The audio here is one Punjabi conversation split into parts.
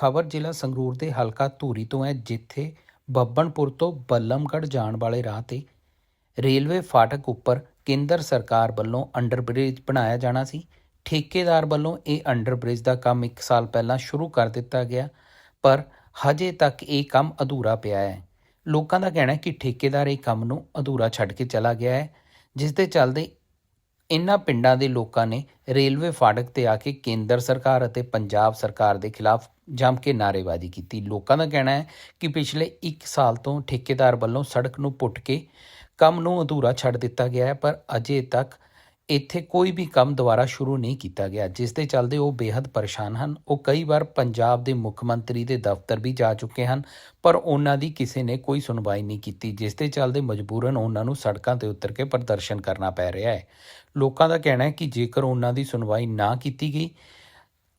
ਖਬਰ ਜ਼ਿਲ੍ਹਾ ਸੰਗਰੂਰ ਦੇ ਹਲਕਾ ਧੂਰੀ ਤੋਂ ਹੈ, ਜਿੱਥੇ ਬੱਬਨਪੁਰ ਤੋਂ ਬੱਲਮਗੜ੍ਹ ਜਾਣ ਵਾਲੇ ਰਾਹ ਤੇ ਰੇਲਵੇ ਫਾਟਕ ਉੱਪਰ ਕੇਂਦਰ ਸਰਕਾਰ ਵੱਲੋਂ ਅੰਡਰਬ੍ਰਿਜ ਬਣਾਇਆ ਜਾਣਾ ਸੀ। ਠੇਕੇਦਾਰ ਵੱਲੋਂ ਇਹ ਅੰਡਰਬ੍ਰਿਜ ਦਾ ਕੰਮ 1 ਸਾਲ ਪਹਿਲਾਂ ਸ਼ੁਰੂ ਕਰ ਦਿੱਤਾ ਗਿਆ, ਪਰ ਹਜੇ ਤੱਕ ਇਹ ਕੰਮ ਅਧੂਰਾ ਪਿਆ ਹੈ। ਲੋਕਾਂ ਦਾ ਕਹਿਣਾ ਹੈ ਕਿ ਠੇਕੇਦਾਰ ਇਹ ਕੰਮ ਨੂੰ ਅਧੂਰਾ ਛੱਡ ਕੇ ਚਲਾ ਗਿਆ ਹੈ, ਜਿਸ ਦੇ ਚੱਲਦੇ ਇਨ੍ਹਾਂ ਪਿੰਡਾਂ ਦੇ ਲੋਕਾਂ ਨੇ ਰੇਲਵੇ ਫਾਟਕ ਤੇ ਆ ਕੇ ਕੇਂਦਰ ਸਰਕਾਰ ਅਤੇ ਪੰਜਾਬ ਸਰਕਾਰ ਦੇ ਖਿਲਾਫ ਜੰਮ ਕੇ ਨਾਅਰੇਬਾਜ਼ੀ ਕੀਤੀ। ਲੋਕਾਂ ਦਾ ਕਹਿਣਾ ਹੈ ਕਿ ਪਿਛਲੇ 1 ਸਾਲ ਤੋਂ ਠੇਕੇਦਾਰ ਵੱਲੋਂ ਸੜਕ ਨੂੰ ਪੁੱਟ ਕੇ ਕੰਮ ਨੂੰ ਅਧੂਰਾ ਛੱਡ ਦਿੱਤਾ ਗਿਆ ਹੈ, ਪਰ ਅਜੇ ਤੱਕ ਇੱਥੇ ਕੋਈ ਵੀ ਕੰਮ ਦੁਬਾਰਾ ਸ਼ੁਰੂ ਨਹੀਂ ਕੀਤਾ ਗਿਆ, ਜਿਸ ਦੇ ਚੱਲਦੇ ਉਹ ਬੇहद ਪਰੇਸ਼ਾਨ ਹਨ। ਉਹ ਕਈ ਵਾਰ ਪੰਜਾਬ ਦੇ ਮੁੱਖ ਮੰਤਰੀ ਦੇ ਦਫ਼ਤਰ ਵੀ ਜਾ ਚੁੱਕੇ ਹਨ, ਪਰ ਉਹਨਾਂ ਦੀ ਕਿਸੇ ਨੇ ਕੋਈ ਸੁਣਵਾਈ ਨਹੀਂ ਕੀਤੀ, ਜਿਸ ਦੇ ਚੱਲਦੇ ਮਜਬੂਰਨ ਉਹਨਾਂ ਨੂੰ ਸੜਕਾਂ ਤੇ ਉਤਰ ਕੇ ਪ੍ਰਦਰਸ਼ਨ ਕਰਨਾ ਪੈ ਰਿਹਾ ਹੈ। ਲੋਕਾਂ ਦਾ ਕਹਿਣਾ ਹੈ ਕਿ ਜੇਕਰ ਉਹਨਾਂ ਦੀ ਸੁਣਵਾਈ ਨਾ ਕੀਤੀ ਗਈ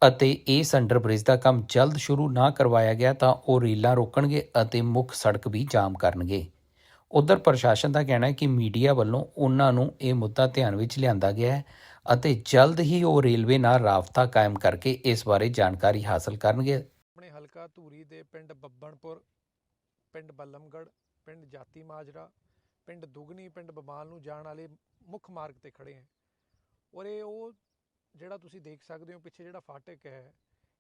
ਅਤੇ ਇਸ ਅੰਡਰਬ੍ਰਿਜ ਦਾ ਕੰਮ ਜਲਦ ਸ਼ੁਰੂ ਨਾ ਕਰਵਾਇਆ ਗਿਆ ਤਾਂ ਉਹ ਰੇਲਾਂ ਰੋਕਣਗੇ ਅਤੇ ਮੁੱਖ ਸੜਕ ਵੀ ਜਾਮ ਕਰਨਗੇ। ਉਧਰ ਪ੍ਰਸ਼ਾਸਨ ਦਾ ਕਹਿਣਾ ਹੈ ਕਿ ਮੀਡੀਆ ਵੱਲੋਂ ਉਹਨਾਂ ਨੂੰ ਇਹ ਮੁੱਦਾ ਧਿਆਨ ਵਿੱਚ ਲਿਆਂਦਾ ਗਿਆ ਹੈ ਅਤੇ ਜਲਦ ਹੀ ਉਹ ਰੇਲਵੇ ਨਾਲ ਰਾਬਤਾ ਕਾਇਮ ਕਰਕੇ ਇਸ ਬਾਰੇ ਜਾਣਕਾਰੀ ਹਾਸਲ ਕਰਨਗੇ। ਆਪਣੇ ਹਲਕਾ ਧੂਰੀ ਦੇ ਪਿੰਡ ਬੱਬਣਪੁਰ, ਪਿੰਡ ਬੱਲਮਗੜ ਪਿੰਡ ਜਾਤੀ ਮਾਜਰਾ, ਪਿੰਡ ਦੁਗਨੀ, ਪਿੰਡ ਬਮਾਲ ਨੂੰ ਜਾਣ ਵਾਲੇ ਮੁੱਖ ਮਾਰਗ ਤੇ ਖੜੇ ਹਾਂ। ਔਰ ਇਹ ਉਹ ਜਿਹੜਾ ਤੁਸੀਂ ਦੇਖ ਸਕਦੇ ਹੋ, ਪਿੱਛੇ ਜਿਹੜਾ ਫਾਟਕ ਹੈ,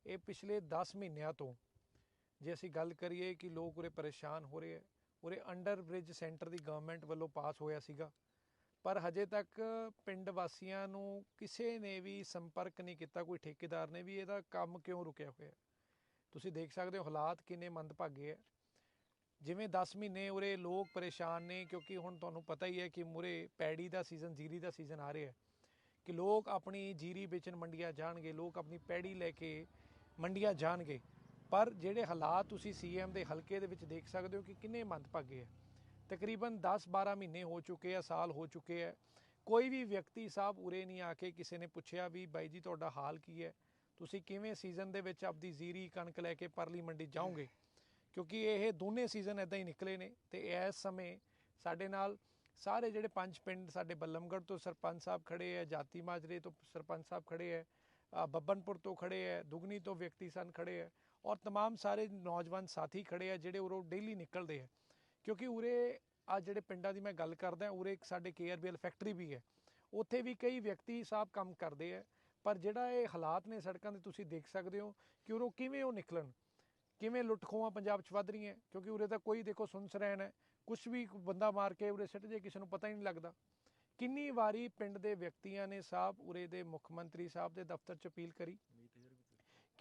ਇਹ ਪਿਛਲੇ 10 ਮਹੀਨਿਆਂ ਤੋਂ ਜੇ ਅਸੀਂ ਗੱਲ ਕਰੀਏ ਕਿ ਲੋਕ ਉਰੇ ਪਰੇਸ਼ਾਨ ਹੋ ਰਹੇ ਹੈ ਉਰੇ ਅੰਡਰ ਬ੍ਰਿਜ ਸੈਂਟਰ ਦੀ ਗਵਰਨਮੈਂਟ ਵੱਲੋਂ ਪਾਸ ਹੋਇਆ ਸੀਗਾ। ਪਰ ਹਜੇ ਤੱਕ ਪਿੰਡ ਵਾਸੀਆਂ ਨੂੰ ਕਿਸੇ ਨੇ ਵੀ ਸੰਪਰਕ ਨਹੀਂ ਕੀਤਾ, ਕੋਈ ਠੇਕੇਦਾਰ ਨੇ ਵੀ ਇਹਦਾ ਕੰਮ ਕਿਉਂ ਰੁਕਿਆ ਹੋਇਆ ਤੁਸੀਂ ਦੇਖ ਸਕਦੇ ਹੋ ਹਾਲਾਤ ਕਿੰਨੇ ਮੰਦਭਾਗੇ ਹੈ। ਜਿਵੇਂ 10 ਮਹੀਨੇ ਉਰੇ ਲੋਕ ਪਰੇਸ਼ਾਨ ਨੇ, ਕਿਉਂਕਿ ਹੁਣ ਤੁਹਾਨੂੰ ਪਤਾ ਹੀ ਹੈ ਕਿ ਮੁਰੇ ਪੈੜੀ ਦਾ ਸੀਜ਼ਨ ਜੀਰੀ ਦਾ ਸੀਜ਼ਨ ਆ ਰਿਹਾ ਕਿ ਲੋਕ ਆਪਣੀ ਜੀਰੀ ਵੇਚਣ ਮੰਡੀਆਂ ਜਾਣਗੇ, ਲੋਕ ਆਪਣੀ ਪੈੜੀ ਲੈ ਕੇ ਮੰਡੀਆਂ ਜਾਣਗੇ। ਪਰ ਜਿਹੜੇ ਹਾਲਾਤ ਤੁਸੀਂ ਸੀਐਮ ਦੇ ਹਲਕੇ ਦੇ ਵਿੱਚ ਦੇਖ ਸਕਦੇ ਹੋ ਕਿ ਕਿੰਨੇ ਮੰਦਭਾਗੇ ਹੈ ਤਕਰੀਬਨ 10-12 ਮਹੀਨੇ ਹੋ ਚੁੱਕੇ ਆ, ਸਾਲ ਹੋ ਚੁੱਕੇ ਆ। ਕੋਈ ਵੀ ਵਿਅਕਤੀ ਸਾਹਿਬ ਉਰੇ ਨਹੀਂ ਆ ਕੇ ਕਿਸੇ ਨੇ ਪੁੱਛਿਆ ਵੀ ਬਾਈ ਜੀ ਤੁਹਾਡਾ ਹਾਲ ਕੀ ਹੈ? ਤੁਸੀਂ ਕਿਵੇਂ ਸੀਜ਼ਨ ਦੇ ਵਿੱਚ ਆਪਦੀ ਜ਼ੀਰੀ ਕਣਕ ਲੈ ਕੇ ਪਰਲੀ ਮੰਡੀ ਜਾਓਗੇ? ਕਿਉਂਕਿ ਇਹ ਦੋਨੇ ਸੀਜ਼ਨ ਇਦਾਂ ਹੀ ਨਿਕਲੇ ਨੇ ਤੇ ਇਸ ਸਮੇਂ ਸਾਡੇ ਨਾਲ ਸਾਰੇ ਜਿਹੜੇ ਪੰਜ ਪਿੰਡ ਸਾਡੇ ਬੱਲਮਗੜ੍ਹ ਤੋਂ ਸਰਪੰਚ ਸਾਹਿਬ ਖੜੇ ਹੈ ਜਾਤੀ ਮਾਜਰੇ ਤੋਂ ਸਰਪੰਚ ਸਾਹਿਬ ਖੜੇ ਹੈ ਬੱਬਨਪੁਰ ਤੋਂ ਖੜੇ ਹੈ ਦੁਗਨੀ ਤੋਂ ਵਿਅਕਤੀ ਸਨ ਖੜੇ ਹੈ ਔਰ तमाम ਸਾਰੇ ਨੌਜਵਾਨ ਸਾਥੀ ਖੜੇ ਹੈ ਜਿਹੜੇ ਉਰੋਂ ਡੇਲੀ ਨਿਕਲਦੇ ਹੈ ਕਿਉਂਕਿ ਉਰੇ ਆ ਜਿਹੜੇ ਪਿੰਡਾਂ ਦੀ ਮੈਂ ਗੱਲ ਕਰਦਾ ਉਰੇ ਇੱਕ ਸਾਡੇ ਕੇਆਰਬੀਐਲ ਫੈਕਟਰੀ ਵੀ ਹੈ ਉੱਥੇ ਵੀ ਕਈ ਵਿਅਕਤੀ ਸਾਹਿਬ ਕੰਮ ਕਰਦੇ ਹੈ ਪਰ ਜਿਹੜਾ ਇਹ ਹਾਲਾਤ ਨੇ ਸੜਕਾਂ ਦੇ ਤੁਸੀਂ ਦੇਖ ਸਕਦੇ ਹੋ ਕਿ ਉਰੋਂ ਕਿਵੇਂ ਉਹ ਨਿਕਲਣ ਕਿਵੇਂ ਲੁੱਟ ਖੋਹਾਂ ਪੰਜਾਬ 'ਚ ਵੱਧ ਰਹੀਆਂ ਕਿਉਂਕਿ ਉਰੇ ਤਾਂ ਕੋਈ ਦੇਖੋ ਸੁਨਸਰੈਨ ਹੈ ਕੁਝ ਵੀ ਬੰਦਾ ਮਾਰ ਕੇ ਉਰੇ ਸਿੱਟ ਜੇ ਕਿਸੇ ਨੂੰ ਪਤਾ ਹੀ ਨਹੀਂ ਲੱਗਦਾ ਕਿੰਨੀ ਵਾਰੀ ਪਿੰਡ ਦੇ ਵਿਅਕਤੀਆਂ ਨੇ ਸਾਹਿਬ ਉਰੇ ਦੇ ਮੁੱਖ ਮੰਤਰੀ ਸਾਹਿਬ ਦੇ ਦਫ਼ਤਰ 'ਚ ਅਪੀਲ ਕਰੀ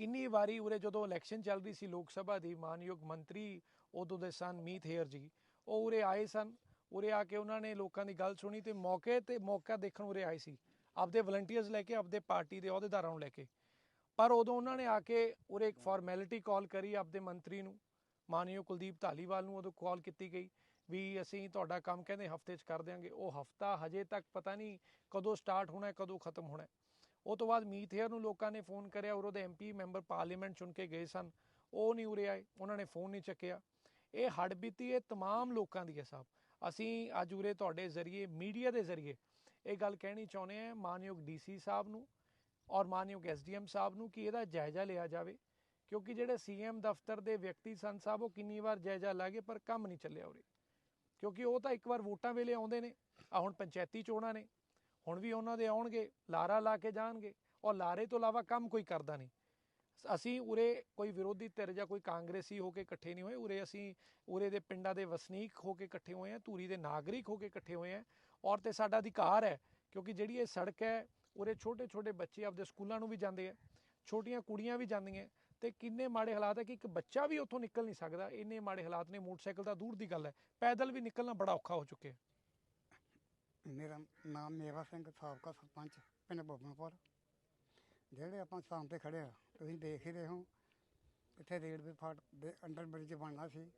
ਕਿੰਨੀ ਵਾਰੀ ਉਰੇ ਜਦੋਂ ਇਲੈਕਸ਼ਨ ਚੱਲ ਰਹੀ ਸੀ, ਲੋਕ ਸਭਾ ਦੀ ਮਾਨਯੋਗ ਮੰਤਰੀ ਉਦੋਂ ਦੇ ਸਨ, ਮੀਤ ਹੇਅਰ ਜੀ। ਉਹ ਉਰੇ ਆਏ ਸਨ, ਉਰੇ ਆ ਕੇ ਉਹਨਾਂ ਨੇ ਲੋਕਾਂ ਦੀ ਗੱਲ ਸੁਣੀ ਤੇ ਮੌਕੇ ਤੇ ਮੌਕਾ ਦੇਖਣ ਉਰੇ ਆਏ ਸੀ। ਆਪਦੇ ਵਲੰਟੀਅਰਸ ਲੈ ਕੇ, ਆਪਦੇ ਪਾਰਟੀ ਦੇ ਅਹੁਦੇਦਾਰਾਂ ਨੂੰ ਲੈ ਕੇ। ਪਰ ਉਦੋਂ ਉਹਨਾਂ ਨੇ ਆ ਕੇ ਉਰੇ ਇੱਕ ਫਾਰਮੈਲਿਟੀ ਕਾਲ ਕਰੀ ਆਪਦੇ ਮੰਤਰੀ ਨੂੰ, ਮਾਨਯੋਗ ਕੁਲਦੀਪ ਧਾਲੀਵਾਲ ਨੂੰ ਉਦੋਂ ਕਾਲ ਕੀਤੀ ਗਈ ਵੀ ਅਸੀਂ ਤੁਹਾਡਾ ਕੰਮ ਕਹਿੰਦੇ ਹਫ਼ਤੇ 'ਚ ਕਰ ਦਿਆਂਗੇ। ਉਹ ਹਫਤਾ ਹਜੇ ਤੱਕ ਪਤਾ ਨਹੀਂ ਕਦੋਂ ਸਟਾਰਟ ਹੋਣਾ, ਕਦੋਂ ਖਤਮ ਹੋਣਾ। ਉਹ ਤੋਂ ਬਾਅਦ ਮੀਤ ਹੇਅਰ ਨੂੰ ਲੋਕਾਂ ਨੇ ਫੋਨ ਕਰਿਆ ਔਰ ਉਹਦੇ ਐਮਪੀ ਮੈਂਬਰ ਪਾਰਲੀਮੈਂਟ ਚੁਣ ਕੇ ਗਏ ਸਨ ਉਹ ਨਹੀਂ ਉਰੇ ਆਏ ਉਹਨਾਂ ਨੇ ਫੋਨ ਨਹੀਂ ਚੱਕਿਆ ਇਹ ਹੜਬੀਤੀ ਇਹ तमाम ਲੋਕਾਂ ਦੀ ਹੈ ਸਾਹਿਬ ਅਸੀਂ ਅੱਜ ਉਰੇ ਤੁਹਾਡੇ ਜ਼ਰੀਏ ਮੀਡੀਆ ਦੇ ਜ਼ਰੀਏ ਇਹ ਗੱਲ ਕਹਿਣੀ ਚਾਹੁੰਦੇ ਹਾਂ ਮਾਨਯੋਗ ਡੀਸੀ ਸਾਹਿਬ ਨੂੰ ਔਰ ਮਾਨਯੋਗ ਐਸਡੀਐਮ ਸਾਹਿਬ ਨੂੰ ਕਿ ਇਹਦਾ ਜਾਇਜ਼ਾ ਲਿਆ ਜਾਵੇ ਕਿਉਂਕਿ ਜਿਹੜੇ ਸੀਐਮ ਦਫ਼ਤਰ ਦੇ ਵਿਅਕਤੀ ਸਨ ਸਾਹਿਬ ਉਹ ਕਿੰਨੀ ਵਾਰ ਜਾਇਜ਼ਾ ਲਾਗੇ ਪਰ ਕੰਮ ਨਹੀਂ ਚੱਲਿਆ ਉਰੇ ਕਿਉਂਕਿ ਉਹ ਤਾਂ ਇੱਕ ਵਾਰ ਵੋਟਾਂ ਵੇਲੇ ਆਉਂਦੇ ਨੇ ਆ ਹੁਣ ਪੰਚਾਇਤੀ ਚੋਣਾਂ ਨੇ ਹੁਣ ਵੀ ਉਹਨਾਂ ਦੇ ਆਉਣਗੇ, ਲਾਰਾ ਲਾ ਕੇ ਜਾਣਗੇ, ਔਰ ਲਾਰੇ ਤੋਂ ਇਲਾਵਾ ਕੰਮ ਕੋਈ ਕਰਦਾ ਨਹੀਂ। ਅਸੀਂ ਉਰੇ ਕੋਈ ਵਿਰੋਧੀ ਧਿਰ ਜਾਂ ਕੋਈ ਕਾਂਗਰਸੀ ਹੋ ਕੇ ਇਕੱਠੇ ਨਹੀਂ ਹੋਏ, ਉਰੇ ਅਸੀਂ ਉਰੇ ਦੇ ਪਿੰਡਾਂ ਦੇ ਵਸਨੀਕ ਹੋ ਕੇ ਇਕੱਠੇ ਹੋਏ ਹਾਂ, ਧੂਰੀ ਦੇ ਨਾਗਰਿਕ ਹੋ ਕੇ ਇਕੱਠੇ ਹੋਏ ਹਾਂ, ਔਰ ਤੇ ਸਾਡਾ ਅਧਿਕਾਰ ਹੈ, ਕਿਉਂਕਿ ਜਿਹੜੀ ਇਹ ਸੜਕ ਹੈ, ਉਰੇ ਛੋਟੇ ਛੋਟੇ ਬੱਚੇ ਆਪਦੇ ਸਕੂਲਾਂ ਨੂੰ ਵੀ ਜਾਂਦੇ ਆ, ਛੋਟੀਆਂ ਕੁੜੀਆਂ ਵੀ ਜਾਂਦੀਆਂ, ਤੇ ਕਿੰਨੇ ਮਾੜੇ ਹਾਲਾਤ ਹੈ ਕਿ ਇੱਕ ਬੱਚਾ ਵੀ ਉੱਥੋਂ ਨਿਕਲ ਨਹੀਂ ਸਕਦਾ, ਇੰਨੇ ਮਾੜੇ ਹਾਲਾਤ ਨੇ, ਮੋਟਰਸਾਈਕਲ ਦਾ ਦੂਰ ਦੀ ਗੱਲ ਹੈ, ਪੈਦਲ ਵੀ ਨਿਕਲਣਾ ਬੜਾ ਔਖਾ ਹੋ ਚੁੱਕਿਆ। ਮੇਰਾ ਨਾਮ ਮੇਵਾ ਸਿੰਘ, ਸਾਬਕਾ ਸਰਪੰਚ, ਪਿੰਡ ਬੱਬਨਪੁਰ। ਜਿਹੜੇ ਆਪਾਂ ਸ਼ਾਮ ਤੇ ਖੜੇ ਆ, ਤੁਸੀਂ ਦੇਖ ਹੀ ਰਹੇ ਹੋ, ਇੱਥੇ ਰੇਲਵੇ ਫਾਟ ਦੇ ਅੰਡਰ ਬ੍ਰਿਜ ਬਣਨਾ ਸੀ,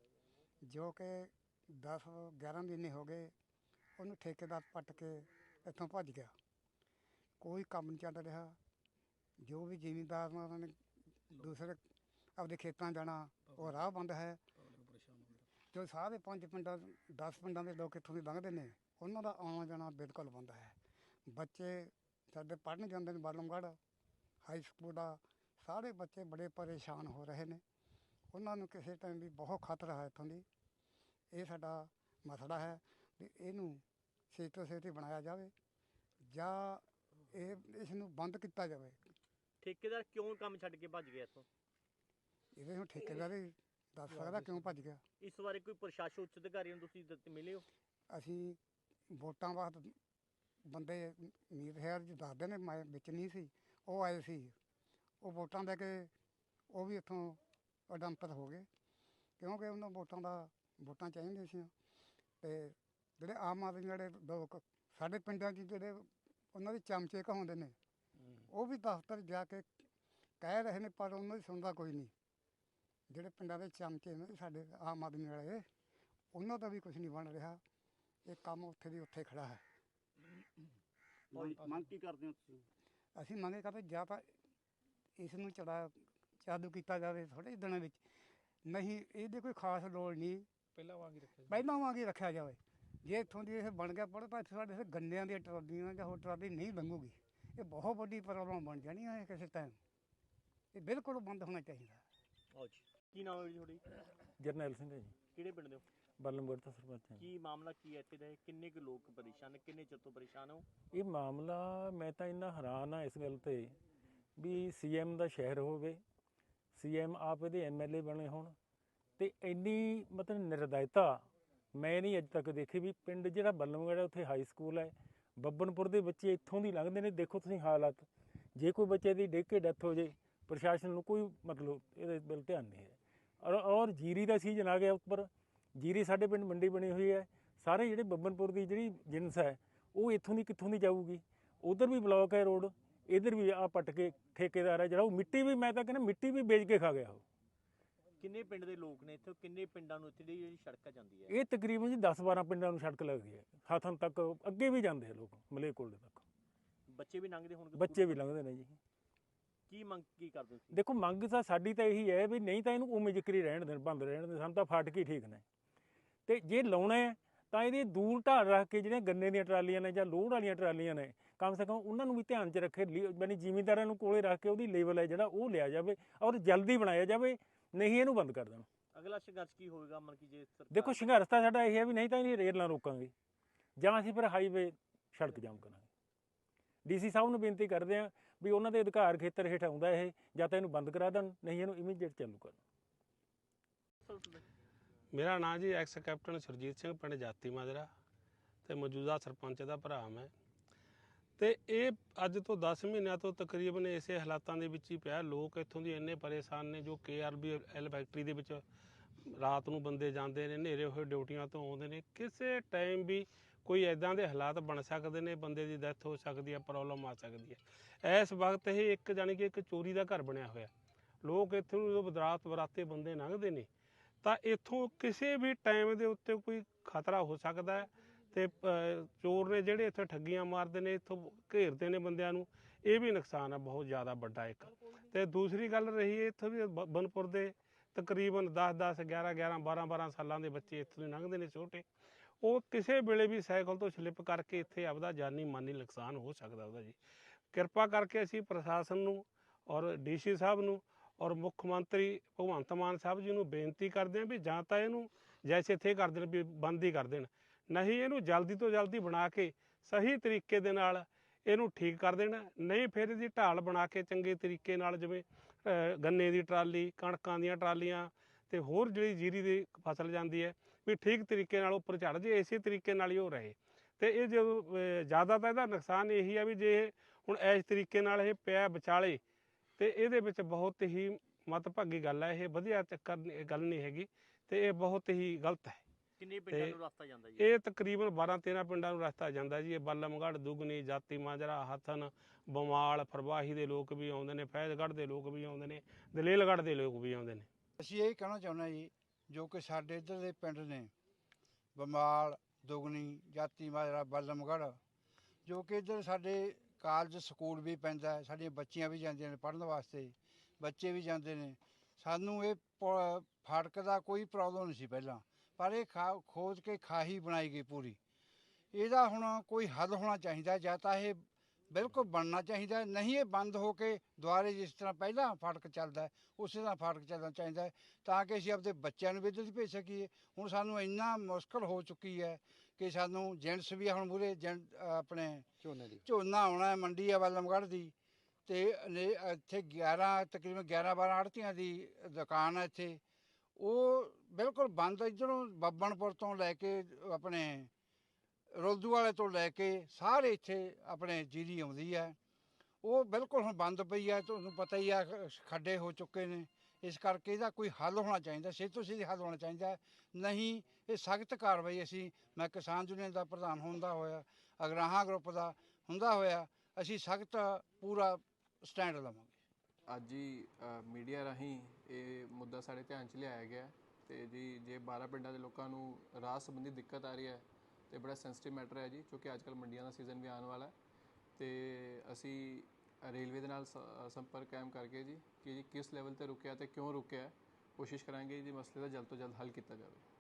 ਜੋ ਕਿ 10 11 ਮਹੀਨੇ ਹੋ ਗਏ, ਉਹਨੂੰ ਠੇਕੇਦਾਰ ਪੱਟ ਕੇ ਇੱਥੋਂ ਭੱਜ ਗਿਆ। ਕੋਈ ਕੰਮ ਨਹੀਂ ਚੱਲ ਰਿਹਾ, ਜੋ ਵੀ ਜ਼ਿਮੀਂਦਾਰ ਨੇ ਨੇ ਦੂਸਰੇ ਆਪਦੇ ਖੇਤਾਂ ਜਾਣਾ, ਉਹ ਰਾਹ ਬੰਦ ਹੈ। ਜੋ ਸਾਰੇ ਪੰਜ ਪਿੰਡਾਂ 10 ਪਿੰਡਾਂ ਦੇ ਲੋਕ ਇੱਥੋਂ ਦੀ ਲੰਘਦੇ ਨੇ ਉਹਨਾਂ ਦਾ ਆਉਣਾ ਜਾਣਾ ਬਿਲਕੁਲ ਬੰਦ ਹੈ। ਬੱਚੇ ਸਾਡੇ ਪੜ੍ਹਨ ਜਾਂਦੇ ਨੇ ਬਾਲਮਗੜ੍ਹ ਹਾਈ ਸਕੂਲ ਦਾ ਸਾਰੇ ਬੱਚੇ ਬੜੇ ਪਰੇਸ਼ਾਨ ਹੋ ਰਹੇ ਨੇ। ਉਹਨਾਂ ਨੂੰ ਕਿਸੇ ਟਾਈਮ ਵੀ ਬਹੁਤ ਖਤਰਾ ਹੈ ਇੱਥੋਂ ਦੀ। ਇਹ ਸਾਡਾ ਮਸਲਾ ਹੈ ਵੀ ਇਹਨੂੰ ਛੇਤੀ ਛੇਤੀ ਬਣਾਇਆ ਜਾਵੇ ਜਾਂ ਇਹ ਇਸ ਨੂੰ ਬੰਦ ਕੀਤਾ ਜਾਵੇ। ਠੇਕੇਦਾਰ ਕਿਉਂ ਕੰਮ ਛੱਡ ਕੇ ਭੱਜ ਗਿਆ ਇੱਥੋਂ? ਇਹਦੇ ਹੁਣ ਠੇਕੇਦਾਰ ਹੀ ਦੱਸ ਸਕਦਾ ਕਿਉਂ ਭੱਜ ਗਿਆ? ਇਸ ਬਾਰੇ ਕੋਈ ਪ੍ਰਸ਼ਾਸਨ ਉੱਚ ਅਧਿਕਾਰੀ ਨੂੰ ਤੁਸੀਂ ਦ- ਮਿਲੇ ਹੋ? ਅਸੀਂ ਵੋਟਾਂ ਵਾਸਤੇ ਬੰਦੇ ਮੀਤ ਹੈਰ ਜੀ ਦੱਸਦੇ ਨੇ ਮੈਂ ਵਿੱਚ ਨਹੀਂ ਸੀ ਉਹ ਆਏ ਸੀ। ਉਹ ਵੋਟਾਂ ਦੇ ਕੇ ਉਹ ਵੀ ਇੱਥੋਂ ਅਡੰਪਤ ਹੋ ਗਏ ਕਿਉਂਕਿ ਉਹਨਾਂ ਵੋਟਾਂ ਦਾ ਵੋਟਾਂ ਚਾਹੀਦੀਆਂ ਸੀ ਤੇ ਜਿਹੜੇ ਆਮ ਆਦਮੀ ਜਿਹੜੇ ਲੋਕ ਸਾਡੇ ਪਿੰਡਾਂ 'ਚ ਜਿਹੜੇ ਉਹਨਾਂ ਦੇ ਚਮਚੇ ਕਹਾਉਂਦੇ ਨੇ ਉਹ ਵੀ ਦਫ਼ਤਰ ਜਾ ਕੇ ਕਹਿ ਰਹੇ ਨੇ ਪਰ ਉਹਨਾਂ ਦੀ ਸੁਣਦਾ ਕੋਈ ਨਹੀਂ। ਜਿਹੜੇ ਪਿੰਡਾਂ ਦੇ ਚਮਚੇ ਨੇ ਸਾਡੇ ਆਮ ਆਦਮੀ ਵਾਲੇ ਉਹਨਾਂ ਦਾ ਵੀ ਕੁਝ ਨਹੀਂ ਬਣ ਰਿਹਾ। ਇਹ ਕੰਮ ਉੱਥੇ ਦੀ ਉੱਥੇ ਖੜਾ ਹੈ। ਮੰਗ ਕੀ ਕਰਦੇ ਹੋ ਤੁਸੀਂ? ਅਸੀਂ ਮੰਗੇ ਕਰਦੇ ਜਾਂ ਤਾਂ ਇਸ ਨੂੰ ਚੜਾ ਚਾਲੂ ਕੀਤਾ ਜਾਵੇ ਥੋੜੇ ਦਿਨਾਂ ਵਿੱਚ। ਨਹੀਂ ਇਹਦੀ ਕੋਈ ਖਾਸ ਲੋੜ ਨਹੀਂ। ਪਹਿਲਾਂ ਵਾਂਗ ਹੀ ਰੱਖਿਆ। ਪਹਿਲਾਂ ਵਾਂਗ ਹੀ ਰੱਖਿਆ ਜਾਵੇ। ਜੇ ਇੱਥੋਂ ਦੀ ਇਹ ਬਣ ਗਿਆ ਪੜ ਤਾਂ ਸਾਡੇ ਇੱਥੇ ਗੰਨਿਆਂ ਦੀਆਂ ਟਰਾਲੀਆਂ ਜਾਂ ਹੋਰ ਟਰਾਲੀ ਨਹੀਂ ਲੰਘੂਗੀ। ਇਹ ਬਹੁਤ ਵੱਡੀ ਪ੍ਰੋਬਲਮ ਬਣ ਜਾਣੀ ਹੈ ਕਿਸੇ ਟਾਈਮ ਇਹ ਬਿਲਕੁਲ ਬੰਦ ਹੋਣਾ ਚਾਹੀਦਾ। ਆਓ ਜੀ। ਕੀ ਨਾਮ ਹੈ ਜੀ ਤੁਹਾਡੀ? ਜਰਨੈਲ ਸਿੰਘ ਹੈ ਜੀ। ਕਿਹੜੇ ਪਿੰਡ ਦੇ ਹੋ? ਬਲਨਗੜ ਤੋਂ ਸਰਪੰਚ ਹਾਂ। ਕੀ ਮਾਮਲਾ ਕੀ ਹੈ ਇੱਥੇ ਦਾ ਇਹ? ਕਿੰਨੇ ਕੁ ਲੋਕ ਪਰੇਸ਼ਾਨ ਨੇ ਕਿੰਨੇ ਚਿਰ ਤੋਂ ਪਰੇਸ਼ਾਨ ਹੋ ਇਹ ਮਾਮਲਾ ਮੈਂ ਤਾਂ ਇੰਨਾ ਹੈਰਾਨ ਆ ਇਸ ਗੱਲ ਤੇ ਵੀ ਸੀਐਮ ਦਾ ਸ਼ਹਿਰ ਹੋਵੇ ਸੀਐਮ ਆਪ ਇਹਦੇ ਐਮਐਲਏ ਬਣੇ ਹੋਣ ਤੇ ਇੰਨੀ ਮਤਲਬ ਨਿਰਦਇਤਾ ਮੈਂ ਨਹੀਂ ਅੱਜ ਤੱਕ ਦੇਖੀ ਵੀ ਪਿੰਡ ਜਿਹੜਾ ਬਲਨਗੜ ਹੈ ਉੱਥੇ ਹਾਈ ਸਕੂਲ ਹੈ ਬੱਬਨਪੁਰ ਦੇ ਬੱਚੇ ਇੱਥੋਂ ਦੀ ਲੰਘਦੇ ਨੇ ਦੇਖੋ ਤੁਸੀਂ ਹਾਲਾਤ ਜੇ ਕੋਈ ਬੱਚੇ ਦੀ ਡਿੱਗ ਕੇ ਡੈਥ ਹੋ ਜੇ ਪ੍ਰਸ਼ਾਸਨ ਨੂੰ ਕੋਈ ਮਤਲਬ ਇਹਦੇ ਵੱਲ ਧਿਆਨ ਨਹੀਂ ਹੈ ਔਰ ਔਰ ਜੀਰੀ ਦਾ ਸੀਜ਼ਨ ਆ ਗਿਆ ਉੱਪਰ ਜੀਰੀ ਸਾਡੇ ਪਿੰਡ ਮੰਡੀ ਬਣੀ ਹੋਈ ਹੈ। ਸਾਰੇ ਜਿਹੜੇ ਬੱਬਨਪੁਰ ਦੀ ਜਿਹੜੀ ਜਿਨਸ ਹੈ ਉਹ ਇੱਥੋਂ ਦੀ ਕਿੱਥੋਂ ਦੀ ਜਾਊਗੀ? ਉਧਰ ਵੀ ਬਲੌਕ ਹੈ ਰੋਡ ਇਧਰ ਵੀ ਆ ਪੱਟ ਕੇ ਠੇਕੇਦਾਰ ਹੈ ਜਿਹੜਾ ਉਹ ਮਿੱਟੀ ਵੀ ਮੈਂ ਤਾਂ ਕਹਿੰਦਾ ਮਿੱਟੀ ਵੀ ਵੇਚ ਕੇ ਖਾ ਗਿਆ ਉਹ। ਕਿੰਨੇ ਪਿੰਡ ਦੇ ਲੋਕ ਨੇ ਇੱਥੇ? ਕਿੰਨੇ ਪਿੰਡਾਂ ਨੂੰ ਇੱਥੇ ਦੀ ਜਿਹੜੀ ਸੜਕ ਜਾਂਦੀ ਹੈ? ਇਹ ਤਕਰੀਬਨ ਜੀ 10-12 ਪਿੰਡਾਂ ਨੂੰ ਸੜਕ ਲੱਗਦੀ ਹੈ। ਹਾਥਨ ਤੱਕ ਅੱਗੇ ਵੀ ਜਾਂਦੇ ਆ ਲੋਕ ਮਲੇਕੋਲ ਤੱਕ। ਬੱਚੇ ਵੀ ਲੰਘਦੇ ਹੋਣਗੇ ਬੱਚੇ ਵੀ ਲੰਘਦੇ ਨੇ ਜੀ। ਕੀ ਮੰਗ ਕੀ ਕਰਦੇ ਹੋ ਤੁਸੀਂ? ਦੇਖੋ ਮੰਗ ਤਾਂ ਸਾਡੀ ਤਾਂ ਇਹੀ ਹੈ ਵੀ ਨਹੀਂ ਤਾਂ ਇਹਨੂੰ ਉਵੇਂ ਜ਼ਿਕਰੀ ਰਹਿਣ ਦੇਣ ਬੰਦ ਰਹਿਣ ਦੇ ਸਾਨੂੰ ਤਾਂ ਫਾਟਕ ਹੀ ਠੀਕ ਨੇ। ਤੇ ਜੇ ਲਾਉਣਾ ਹੈ ਤਾਂ ਇਹਦੀ ਦੂਰ ਢਾਲ ਰੱਖ ਕੇ ਜਿਹੜੀਆਂ ਗੰਨੇ ਦੀਆਂ ਟਰਾਲੀਆਂ ਨੇ ਜਾਂ ਲੋਡ ਵਾਲੀਆਂ ਟਰਾਲੀਆਂ ਨੇ ਕਮ ਸੇ ਕਮ ਉਹਨਾਂ ਨੂੰ ਵੀ ਧਿਆਨ 'ਚ ਰੱਖੇ ਯਾਨੀ ਜ਼ਿਮੀਂਦਾਰਾਂ ਨੂੰ ਕੋਲੇ ਰੱਖ ਕੇ ਉਹਦੀ ਲੈਵਲ ਹੈ ਜਿਹੜਾ ਉਹ ਲਿਆ ਜਾਵੇ ਔਰ ਜਲਦੀ ਬਣਾਇਆ ਜਾਵੇ ਨਹੀਂ ਇਹਨੂੰ ਬੰਦ ਕਰ ਦੇਣ। ਅਗਲਾ ਸੰਘਰਸ਼ ਕੀ ਹੋਵੇਗਾ ਮਨ ਕੀ ਜੇ ਸਰਕਾਰ ਦੇਖੋ ਸੰਘਰਸ਼ ਤਾਂ ਸਾਡਾ ਇਹ ਹੈ ਵੀ ਨਹੀਂ ਤਾਂ ਇਹਦੀ ਰੇਲ ਨਾ ਰੋਕਾਂਗੇ ਜਾਂ ਅਸੀਂ ਫਿਰ ਹਾਈਵੇ ਸੜਕ ਜਾਮ ਕਰਾਂਗੇ। ਡੀਸੀ ਸਾਹਿਬ ਨੂੰ ਬੇਨਤੀ ਕਰਦੇ ਹਾਂ ਵੀ ਉਹਨਾਂ ਦੇ ਅਧਿਕਾਰ ਖੇਤਰ ਹੇਠ ਆਉਂਦਾ ਇਹ ਜਾਂ ਤਾਂ ਇਹਨੂੰ ਬੰਦ ਕਰਾ ਦੇਣ ਨਹੀਂ ਇਹਨੂੰ ਇਮੀਡੀਏਟ ਚਾਲੂ ਕਰਨ ਮੇਰਾ ਨਾਂ ਜੀ ਐਕਸ ਕੈਪਟਨ ਸੁਰਜੀਤ ਸਿੰਘ, ਪਿੰਡ ਜਾਤੀ ਮਾਜਰਾ ਤੇ ਮੌਜੂਦਾ ਸਰਪੰਚ ਦਾ ਭਰਾ ਮੈਂ। ਤੇ ਇਹ ਅੱਜ ਤੋਂ 10 ਮਹੀਨਿਆਂ ਤੋਂ ਤਕਰੀਬਨ ਇਸੇ ਹਾਲਾਤਾਂ ਦੇ ਵਿੱਚ ਹੀ ਪਿਆ। ਲੋਕ ਇੱਥੋਂ ਦੀ ਇੰਨੇ ਪਰੇਸ਼ਾਨ ਨੇ ਜੋ ਕੇਆਰਬੀ ਐਲ ਫੈਕਟਰੀ ਦੇ ਵਿੱਚ ਰਾਤ ਨੂੰ ਬੰਦੇ ਜਾਂਦੇ ਨੇ, ਹਨੇਰੇ ਹੋਏ ਡਿਊਟੀਆਂ ਤੋਂ ਆਉਂਦੇ ਨੇ। ਕਿਸੇ ਟਾਈਮ ਵੀ ਕੋਈ ਐਦਾਂ ਦੇ ਹਾਲਾਤ ਬਣ ਸਕਦੇ ਨੇ, ਬੰਦੇ ਦੀ ਡੈਥ ਹੋ ਸਕਦੀ ਹੈ ਪ੍ਰੋਬਲਮ ਆ ਸਕਦੀ ਹੈ ਇਸ ਵਕਤ ਇਹ ਇੱਕ ਜਾਣੀ ਕਿ ਇੱਕ ਚੋਰੀ ਦਾ ਘਰ ਬਣਿਆ ਹੋਇਆ। ਲੋਕ ਇੱਥੋਂ ਜਦੋਂ ਬਰਾਤ ਬਰਾਤੇ ਬੰਦੇ ਲੰਘਦੇ ਨੇ ਤਾਂ ਇੱਥੋਂ ਕਿਸੇ ਵੀ ਟਾਈਮ ਦੇ ਉੱਤੇ ਕੋਈ ਖਤਰਾ ਹੋ ਸਕਦਾ ਹੈ ਤੇ ਚੋਰ ਨੇ ਜਿਹੜੇ ਇੱਥੇ ਠੱਗੀਆਂ ਮਾਰਦੇ ਨੇ, ਇੱਥੋਂ ਘੇਰਦੇ ਨੇ ਬੰਦਿਆਂ ਨੂੰ, ਇਹ ਵੀ ਨੁਕਸਾਨ ਹੈ ਬਹੁਤ ਜ਼ਿਆਦਾ ਵੱਡਾ ਇੱਕ। ਤੇ ਦੂਸਰੀ ਗੱਲ ਰਹੀ ਹੈ, ਇੱਥੋਂ ਵੀ ਬ- ਬਨਪੁਰ ਦੇ ਤਕਰੀਬਨ 10 10 11 11 12 12 ਸਾਲਾਂ ਦੇ ਬੱਚੇ ਇੱਥੋਂ ਦੀ ਲੰਘਦੇ ਨੇ ਛੋਟੇ। ਉਹ ਕਿਸੇ ਵੇਲੇ ਵੀ ਸਾਈਕਲ ਤੋਂ ਸਲਿੱਪ ਕਰਕੇ ਇੱਥੇ ਆਪਦਾ ਜਾਨੀ ਮਾਨੀ ਨੁਕਸਾਨ ਹੋ ਸਕਦਾ ਉਹਦਾ ਜੀ। ਕਿਰਪਾ ਕਰਕੇ ਅਸੀਂ ਪ੍ਰਸ਼ਾਸਨ ਨੂੰ ਔਰ ਡੀਸੀ ਸਾਹਿਬ ਨੂੰ ਔਰ ਮੁੱਖ ਮੰਤਰੀ ਭਗਵੰਤ ਮਾਨ ਸਾਹਿਬ ਜੀ ਨੂੰ ਬੇਨਤੀ ਕਰਦੇ ਹਾਂ ਵੀ ਜਾਂ ਤਾਂ ਇਹਨੂੰ ਜੈਸੇ ਇੱਥੇ ਕਰ ਦੇਣ ਵੀ ਬੰਦ ਹੀ ਕਰ ਦੇਣ। ਨਹੀਂ ਇਹਨੂੰ ਜਲਦੀ ਤੋਂ ਜਲਦੀ ਬਣਾ ਕੇ ਸਹੀ ਤਰੀਕੇ ਦੇ ਨਾਲ ਇਹਨੂੰ ਠੀਕ ਕਰ ਦੇਣ। ਨਹੀਂ ਫਿਰ ਇਹਦੀ ਢਾਲ ਬਣਾ ਕੇ ਚੰਗੇ ਤਰੀਕੇ ਨਾਲ ਜਿਵੇਂ ਗੰਨੇ ਦੀ ਟਰਾਲੀ, ਕਣਕਾਂ ਦੀਆਂ ਟਰਾਲੀਆਂ ਤੇ ਹੋਰ ਜਿਹੜੀ ਜੀਰੀ ਦੀ ਫਸਲ ਜਾਂਦੀ ਹੈ ਵੀ ਠੀਕ ਤਰੀਕੇ ਨਾਲ ਉੱਪਰ ਚੜ ਜੇ, ਇਸੇ ਤਰੀਕੇ ਨਾਲ ਹੀ ਉਹ ਰਹੇ। ਤੇ ਇਹ ਜਦੋਂ ਜ਼ਿਆਦਾ ਤਾਂ ਇਹਦਾ ਨੁਕਸਾਨ ਇਹੀ ਆ ਵੀ ਜੇ ਇਹ ਹੁਣ ਇਸ ਤਰੀਕੇ ਨਾਲ ਇਹ ਪਿਆ ਵਿਚਾਲੇ ਤੇ ਇਹਦੇ ਵਿੱਚ ਬਹੁਤ ਹੀ ਮਤਭਾਗੀ ਗੱਲ ਹੈ ਇਹ ਵਧੀਆ ਚੱਕਰ ਗੱਲ ਨਹੀਂ ਹੈਗੀ ਤੇ ਇਹ ਬਹੁਤ ਹੀ ਗਲਤ ਹੈ। ਕਿੰਨੇ ਪਿੰਡਾਂ ਤੇ ਨੂੰ ਰਸਤਾ ਜਾਂਦਾ ਜੀ? ਇਹ ਤਕਰੀਬਨ 12 13 ਪਿੰਡਾਂ ਨੂੰ ਰਸਤਾ ਜਾਂਦਾ ਜੀ ਇਹ ਬੱਲਮਗੜ੍ਹ ਦੁਗਨੀ ਜਾਤੀ ਮਾਜਰਾ ਹਥਨ ਬਮਾਲ ਫਰਵਾਹੀ ਦੇ ਲੋਕ ਵੀ ਆਉਂਦੇ ਨੇ ਫੈਜ਼ਗੜ੍ਹ ਦੇ ਲੋਕ ਵੀ ਆਉਂਦੇ ਨੇ ਦਲੇਲਗੜ੍ਹ ਦੇ ਲੋਕ ਵੀ ਆਉਂਦੇ ਨੇ। ਅਸੀਂ ਇਹ ਕਹਿਣਾ ਚਾਹੁੰਦੇ ਹਾਂ ਜੀ ਜੋ ਕਿ ਸਾਡੇ ਇੱਧਰ ਦੇ ਪਿੰਡ ਨੇ ਬਮਾਲ ਦੁਗਨੀ ਜਾਤੀ ਮਾਜਰਾ ਬਲਮਗੜ੍ਹ ਜੋ ਕਿ ਇੱਧਰ ਸਾਡੇ ਕਾਲਜ ਸਕੂਲ ਵੀ ਪੈਂਦਾ ਹੈ ਸਾਡੀਆਂ ਬੱਚੀਆਂ ਵੀ ਜਾਂਦੀਆਂ ਨੇ ਪੜ੍ਹਨ ਵਾਸਤੇ ਬੱਚੇ ਵੀ ਜਾਂਦੇ ਨੇ ਸਾਨੂੰ ਇਹ ਪੁ- ਫਾਟਕ ਦਾ ਕੋਈ ਪ੍ਰੋਬਲਮ ਨਹੀਂ ਸੀ ਪਹਿਲਾਂ ਪਰ ਇਹ ਖਾ ਖੋਜ ਕੇ ਖਾਹੀ ਬਣਾਈ ਗਈ ਪੂਰੀ ਇਹਦਾ ਹੁਣ ਕੋਈ ਹੱਲ ਹੋਣਾ ਚਾਹੀਦਾ ਜਾਂ ਤਾਂ ਇਹ ਬਿਲਕੁਲ ਬਣਨਾ ਚਾਹੀਦਾ ਹੈ। ਨਹੀਂ ਇਹ ਬੰਦ ਹੋ ਕੇ ਦੁਆਰੇ ਜਿਸ ਤਰ੍ਹਾਂ ਪਹਿਲਾਂ ਫਾਟਕ ਚੱਲਦਾ ਹੈ, ਉਸੇ ਤਰ੍ਹਾਂ ਫਾਟਕ ਚੱਲਣਾ ਚਾਹੀਦਾ ਹੈ ਤਾਂ ਕਿ ਅਸੀਂ ਆਪਦੇ ਬੱਚਿਆਂ ਨੂੰ ਵੀ ਇੱਧਰ ਦੀ ਭੇਜ ਸਕੀਏ ਹੁਣ ਸਾਨੂੰ ਇੰਨਾ ਮੁਸ਼ਕਲ ਹੋ ਚੁੱਕੀ ਹੈ ਕਿ ਸਾਨੂੰ ਜੈਂਟਸ ਵੀ ਹੁਣ ਮੂਰੇ ਆਪਣੇ ਝੋਨੇ ਦੀ। ਝੋਨਾ ਆਉਣਾ ਹੈ ਮੰਡੀ ਆ ਬਲਮਗੜ੍ਹ ਦੀ ਤੇ ਨੇ- ਇੱਥੇ 11 ਤਕਰੀਬਨ 11 12 ਆੜਤੀਆਂ ਦੀ ਦੁਕਾਨ ਹੈ ਇੱਥੇ। ਉਹ ਬਿਲਕੁਲ ਬੰਦ ਇੱਧਰੋਂ ਬੱਬਣਪੁਰ ਤੋਂ ਲੈ ਕੇ ਆਪਣੇ ਰੁਲਦੂ ਵਾਲੇ ਤੋਂ ਲੈ ਕੇ ਸਾਰੇ ਇੱਥੇ ਆਪਣੇ ਜੀਰੀ ਆਉਂਦੀ ਹੈ ਉਹ ਬਿਲਕੁਲ ਹੁਣ ਬੰਦ ਪਈ ਹੈ ਤੁਹਾਨੂੰ ਪਤਾ ਹੀ ਆ ਖੱਡੇ ਹੋ ਚੁੱਕੇ ਨੇ। ਇਸ ਕਰਕੇ ਇਹਦਾ ਕੋਈ ਹੱਲ ਹੋਣਾ ਚਾਹੀਦਾ, ਸਿੱਧ ਤੋਂ ਸਿੱਧੀ ਹੱਲ ਹੋਣਾ ਚਾਹੀਦਾ ਨਹੀਂ, ਇਹ ਸਖਤ ਕਾਰਵਾਈ ਅਸੀਂ, ਮੈਂ ਕਿਸਾਨ ਯੂਨੀਅਨ ਦਾ ਪ੍ਰਧਾਨ ਹੁੰਦਾ ਹੋਇਆ, ਅਗਰਾਹਾਂ ਗਰੁੱਪ ਦਾ ਹੁੰਦਾ ਹੋਇਆ, ਅਸੀਂ ਸਖਤ ਪੂਰਾ ਸਟੈਂਡ ਲਵਾਂਗੇ। ਅੱਜ ਹੀ ਮੀਡੀਆ ਰਾਹੀਂ ਇਹ ਮੁੱਦਾ ਸਾਡੇ ਧਿਆਨ 'ਚ ਲਿਆਇਆ ਗਿਆ ਹੈ ਤੇ ਜੀ, ਜੇ 12 ਪਿੰਡਾਂ ਦੇ ਲੋਕਾਂ ਨੂੰ ਰਾਹ ਸੰਬੰਧੀ ਦਿੱਕਤ ਆ ਰਹੀ ਹੈ ਤੇ ਬੜਾ ਸੈਂਸਿਟਿਵ ਮੈਟਰ ਹੈ ਜੀ, ਕਿਉਂਕਿ ਅੱਜ ਕੱਲ੍ਹ ਮੰਡੀਆਂ ਦਾ ਸੀਜ਼ਨ ਵੀ ਆਉਣ ਵਾਲਾ ਹੈ ਤੇ ਅਸੀਂ ਰੇਲਵੇ ਦੇ ਨਾਲ ਸ- ਸੰਪਰਕ ਕਾਇਮ ਕਰਕੇ ਜੀ, ਕਿ ਜੀ ਕਿਸ ਲੈਵਲ ਤੇ ਰੁਕਿਆ ਤੇ ਕਿਉਂ ਰੁਕਿਆ, ਕੋਸ਼ਿਸ਼ ਕਰਾਂਗੇ ਜੀ ਮਸਲੇ ਦਾ ਜਲਦ ਤੋਂ ਜਲਦ ਹੱਲ ਕੀਤਾ ਜਾਵੇ।